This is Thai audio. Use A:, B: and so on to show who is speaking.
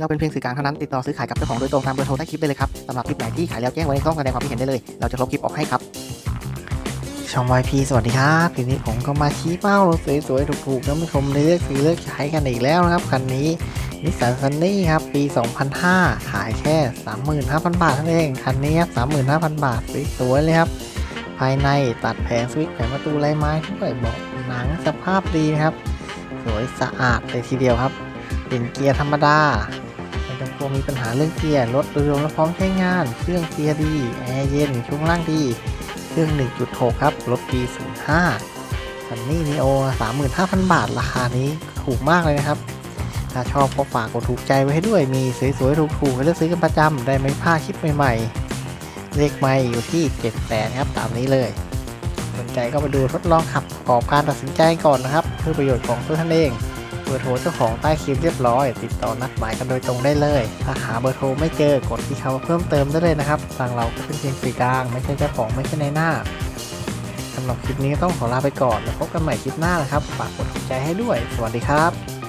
A: เราเป็นเพียงสื่อกลางเท่านั้นติดต่อซื้อขายกับเจ้าของโดยตรงตามเบอร์โทรใต้คลิปได้เลยครับสำหรับคลิปไหนที่ขายแล้วแจ้งไว้ในช่องแสดงความคิดเห็นได้เลย เราจะลบคลิปออกให้ครับช่อง YP สวัสดีครับทีนี้ผมก็มาชี้เป้ารถสวยๆถูกๆท่านผู้ชมได้เลือกซื้อเลือกใช้กันอีกแล้วนะครับคันนี้นิสสันซันนี่ครับปี 2005 ขายแค่ 35,000 บาทเท่านั้นเองคันนี้ครับ35,000 บาทสวยๆเลยครับ ภายในตัดแผงสวิตช์แผงประตูลายไม้ด้วยเบาะหนังสภาพดีนะครับ สวยสะอาดเลยทีเดียวครับเป็นเกียร์ธรรมดา ไม่ต้องกลัวมีปัญหาเรื่องเกียร์รถโดยรวมและพร้อมใช้งาน เครื่องเกียร์ดีแอร์เย็นช่วงล่างดี เครื่อง 1.6 ครับรถปี 05ซันนี่นีโอ35,000 บาทราคานี้ถูกมากเลยนะครับ ถ้าชอบก็ฝากกดถูกใจไว้ให้ด้วยมีสวยๆถูกๆให้เลือกซื้อกันประจำได้ไม่พลาดคลิปใหม่ๆ เลขไม่อยู่ที่7แสนครับตามนี้เลย สนใจก็ไปดูทดลองขับประกอบการตัดสินใจก่อนนะครับ เพื่อประโยชน์ของตัวท่านเอง บอร์โทรเจ้าของใต้คลิปเรียบร้อย ติดต่อนัดหมายกันโดยตรงได้เลย ถ้าหาเบอร์โทรไม่เจอกดที่คำว่าเพิ่มเติมได้เลยนะครับ ทางเราก็เป็นเพียงสื่อกลาง ไม่ใช่เจ้าของไม่ใช่ในหน้าสำหรับคลิปนี้ต้องขอลาไปก่อนแล้วพบกันใหม่คลิปหน้านะครับฝากกดถูกใจให้ด้วย สวัสดีครับ